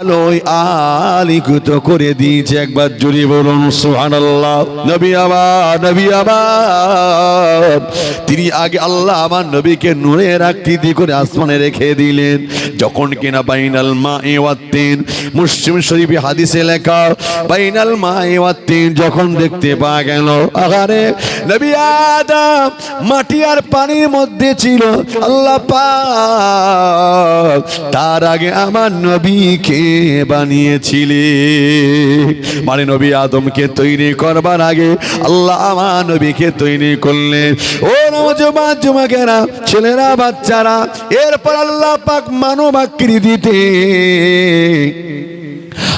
আলিকুত করে দিয়েছে একবার জুড়ে বলুন, সুবহানাল্লাহ। নবী আমার নবী আমার। তিনি আগে আল্লাহ আমার নবীকে নূরের আকৃতি করে আসমানে রেখে দিলেন। যখন কিনা বাইনাল মা এওয়াত্তিন মুসলিম শরীফে হাদিসে লেখা, বাইনাল মা এওয়াত্তিন যখন দেখতে পাওয়া গেল আগারে নবী আদম মাটি আর পানির মধ্যে ছিল, আল্লাহ পাক, তার আগে আমার নবীকে বানিয়েছিলে। মানে নবী আদমকে তৈরি করবার আগে আল্লাহ আমার নবীকে তৈরি করলে। ও নজমা জুমাকেরা ছেলেরা, বাচ্চারা, এরপর আল্লাহ পাক মানব আকৃতিতে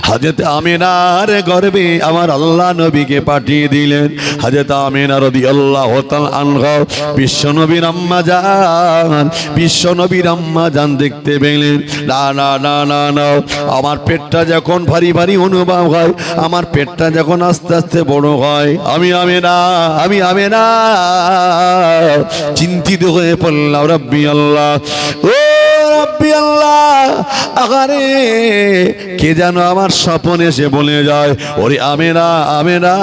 হাজরত আমিনার গর্বে আমার আল্লাহ নবীকে পাঠিয়ে দিলেন। হাজরত আমিনা রদি আল্লাহ আনহ বিশ্ব নবীর আম্মা যান বিশ্ব নবীর আম্মা যান দেখতে পেলেন। না না না না না, আমার পেটটা যখন ভারী ভারী অনুভব হয়, আমার পেটটা যখন আস্তে আস্তে বড় হয়, আমি আমি না আমি আমি না চিন্তিত হয়ে পড়লাম, রব্বি আল্লাহ। ও রব্বি আল্লাহ, আগারে, কে যেন আমার স্বপন এসে বলে যায়, ওরে আমেরা আমেরা,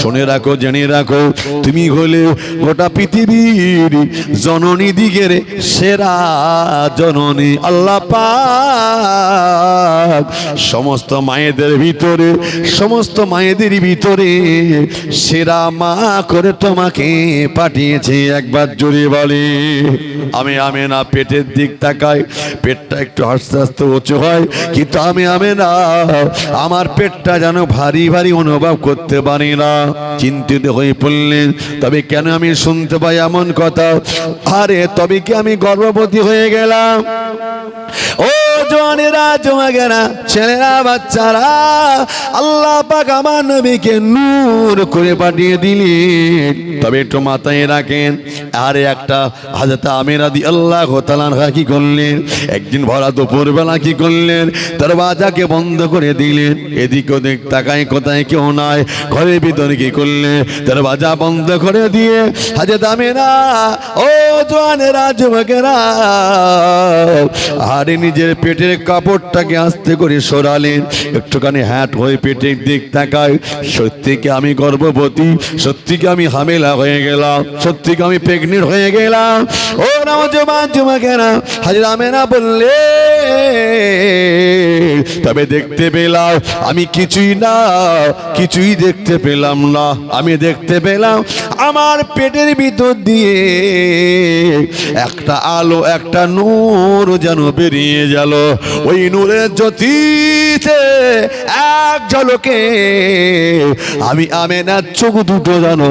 শুনে রাখো, জেনে রাখো, তুমি হলে গোটা পৃথিবীর জননী দিগের সেরা জননী। আল্লাহ পাক সমস্ত মায়েদের ভিতরে, সমস্ত মায়েদের ভিতরে সেরা মা করে তোমাকে পাঠিয়েছে, একবার জোরে বলে। আমি আমি না পেটের দিক তাকাই, পেটটা একটু আস্তে আস্তে উঁচু হয়, কিন্তু আমি আমি না আমার পেটটা যেন ভারী ভারী অনুভব করতে পারি না। চিন্তিত হয়ে পড়লেন তবে কেন আমি শুনতে পাই এমন কথা? আরে, তবে কি আমি গর্ভবতী হয়ে গেলাম? ও জোয়ানেরা জমাগেরা ছেলেরা, বাচ্চারা, আল্লাহ পাক আমার নবীকে নূর করে পাঠিয়ে দিলেন। তবে একটু মাথায় রাখেন, আরে একটা হাজরত আমিরা দি আল্লাহ তালান কি করলেন? একদিন ভরা দুপুর বেলা কি করলেন? দরওয়াজাকে বন্ধ করে দিলেন। এদিক ওদিক তাকায় কোথায় কেউ নাই। ঘরের ভিতরে কি করলেন? দরওয়াজা বন্ধ করে দিয়ে হাজরত আমিরা, ও জোয়ানেরা যুবকেরা আরে নিজের পেটের কাপড়টাকে আস্তে করে সরালেন। একটুখানি হ্যাট হয়ে পেটের দিক তাকায়। সত্যি কি আমি গর্ভবতী, সত্যিকে আমি হামেলা হয়ে গেলাম, সত্যিকে আমি প্রেগনেন্ট হয়ে গেলাম। ও যুবকেরা, হাজির আমেনা বললে, তবে দেখতে পেলাম, আমি কিছুই না, কিছুই দেখতে পেলাম না, আমি দেখতে পেলাম, আমার পেটের ভিতর দিয়ে একটা আলো, একটা নূর যেন বেরিয়ে গেল। ওই নূরের জ্যোতিতে এক ঝলকে আমি আমেনার চোখ দুটো যেন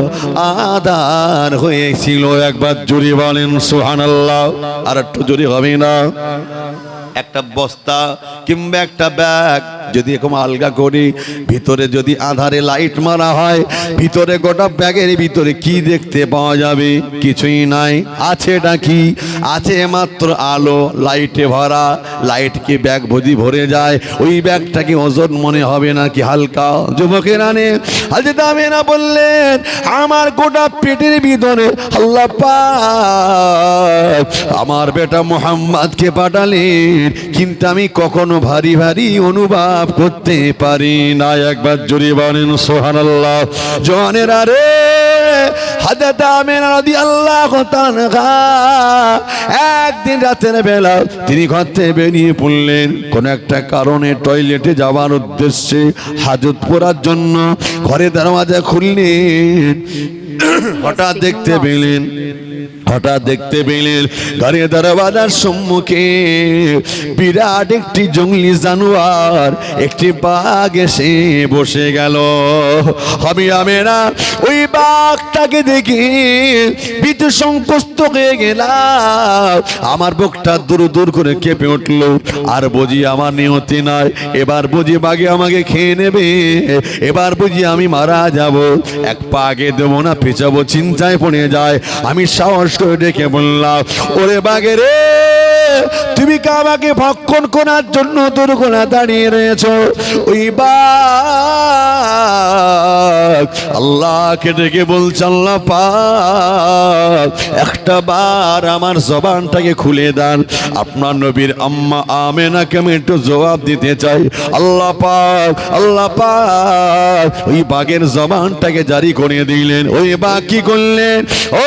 আদান হয়েছিল একবার জুড়ি বলেন সোহান আল্লাহ আর একটু জুড়ি হবে না? একটা বস্তা কিংবা একটা ব্যাগ যদি এরকম আলগা করি, ভিতরে যদি আধারে লাইট মারা হয়, ভিতরে গোটা ব্যাগের ভিতরে কি দেখতে পাওয়া যাবে? কিছুই নাই। আছে এটা কি? আছে মাত্র আলো লাইটে ভরা লাইট কি ব্যাগ ভজি ভরে যায়? ওই ব্যাগটা কি ওজন মনে হবে নাকি হালকা? যুবকের আনে আজ দামে না বললেন, আমার গোটা পেটের ভিতরে আল্লাহ আমার বেটা মোহাম্মদকে পাঠালেন। কিন্তু আমি কখনো ভারী ভারী অনুভব করতে পারি না। একবার জোরে বলেন সোহান আল্লাহ জোয়ানের আরে হাজরত আমিনা রাদিয়াল্লাহু তাআলা, একদিন রাতের বেলা তিনি ঘর থেকে বেরিয়ে পড়লেন। কোন একটা কারণে টয়লেটে যাওয়ার উদ্দেশ্যে হাজত পড়ার জন্য ঘরে দরওয়াজা খুললেন। হঠাৎ দেখতে পেলেন হঠাৎ দেখতে পেলেন ঘরে দরবাজার সম্মুখে বিরাট একটি জঙ্গলি জানোয়ার, একটি বাঘ এসে বসে গেল। আমি আমেরা, ওই বাঘটাকে দেখি বিদ্যুৎ সংকস্ত হয়ে গেলাম। আমার বুকটা দূর দূর করে কেঁপে উঠল। আর বুঝি আমার নিয়তি নয় এবার বুঝি বাঘে আমাকে খেয়ে নেবে। এবার বুঝি আমি মারা যাব। এক পা আগে দেবো না পেঁচাবো চিন্তায় পড়ে যায়। আমি সাহস করে ডেকে বললাম, ওরে বাঘে রে, তুমি কাবাকে ভক্ষণ করার জন্য দুর্গোনা দাঁড়িয়ে রয়েছ? ওই আল্লাহকে ডেকে বলছে, আল্লাহ পাক একটা বার আমার জবানটাকে খুলে দেন। আপনার নবীর আম্মা আমেনাকে আমি একটু জবাব দিতে চাই। আল্লাহ পাক আল্লাহ পাক, ওই বাঘের জবানটাকে জারি করে দিলেন। ওই বাঘ কি করলেন? ও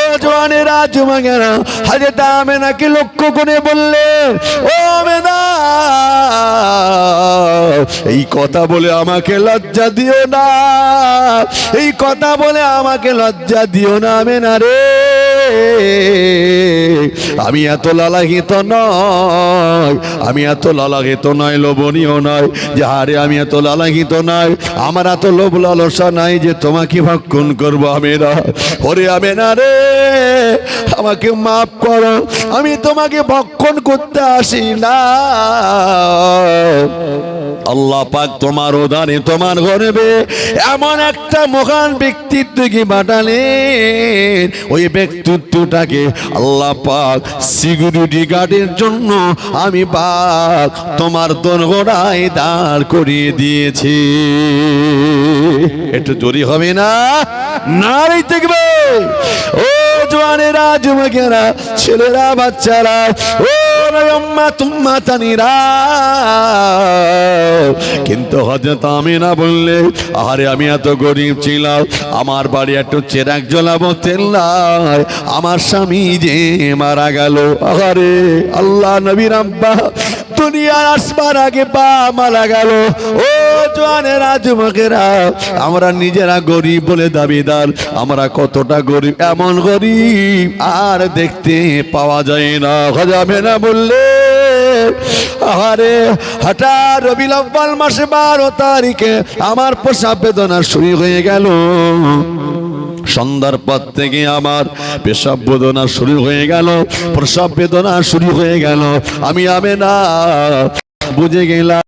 যুবকেরা হাজরত আমেনাকে লক্ষ্য করে বললেন, ও আমেনা, এই কথা বলে আমাকে লজ্জা দিও না। এই কথা বলে আমাকে লজ্জা দিও না আমেনা রে। আমি এত লালাহিত নয় আমি এত লালাহিত নয় লোভনীয় নয় যে হারে আমি এত লালাহিত নয় আমার এত লোভ লালসা নাই যে তোমাকে ভক্ষণ করব ওরে আমি না রে, আমাকে মাফ করো, আমি তোমাকে ভক্ষণ করতে আসি না। আল্লাহ পাক তোমার উদারে তোমার গর্বে এমন একটা মহান ব্যক্তিত্বকে পাঠালেন? ওই ব্যক্তিত্বটাকে আল্লাহ পাক সিকিউরিটি গার্ডের জন্য আমি পাক তোমার দোরগোড়ায় দাঁড় করিয়ে দিয়েছি। একটু জোরি হবে না? নারী দেখবে। ও জোয়ানেরা, যুবকেরা, ছেলেরা, বাচ্চারা, ও কিন্তু হজরত আমি না বললে আরে আমি এত গরিব ছিলাম, আমার বাড়ি একটু চেরাক জ্বলাবো তেল আমার স্বামী যে মারা গেল। আরে আল্লাহ নবীর আব্বা, দুনিয়ার আসবার আগে পা মারা গেল। ও জোয়ানেরা যুবকেরা আমরা নিজেরা গরিব বলে দাবিদার, আমরা কতটা গরিব, এমন গরিব আর দেখতে পাওয়া যায় না। হজাবে না বললে আরে হঠাৎ রবি লব্বাল মাসে বারো তারিখে আমার প্রসাব বেদনা শুরু হয়ে গেল। সন্ধ্যার পর থেকে আমার পেশাব বেদনা শুরু হয়ে গেল, প্রসাব বেদনা শুরু হয়ে গেল। আমি আমি না বুঝে গেলাম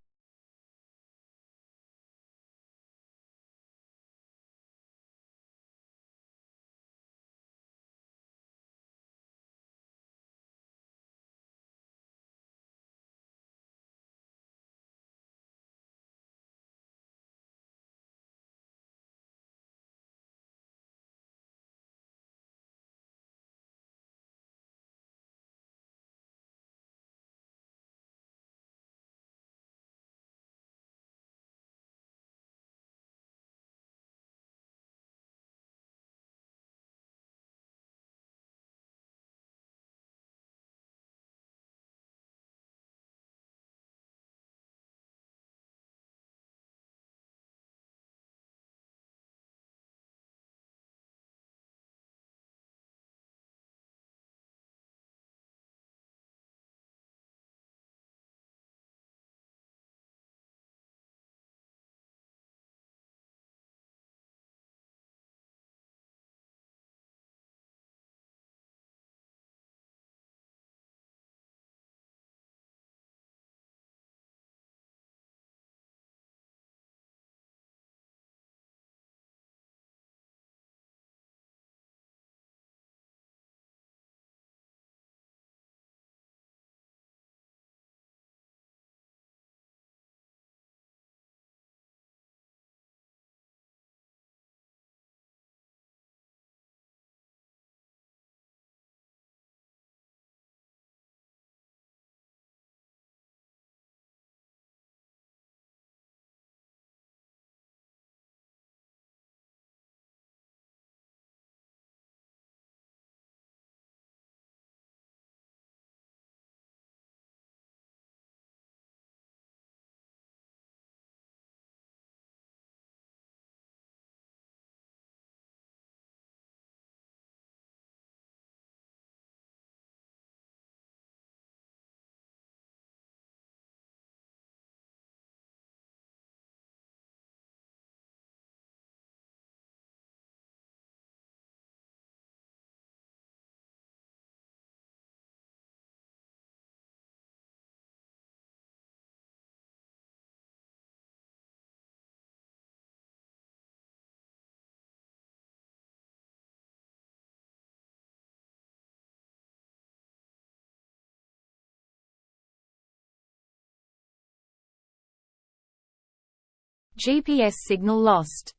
GPS signal lost.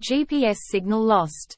GPS signal lost.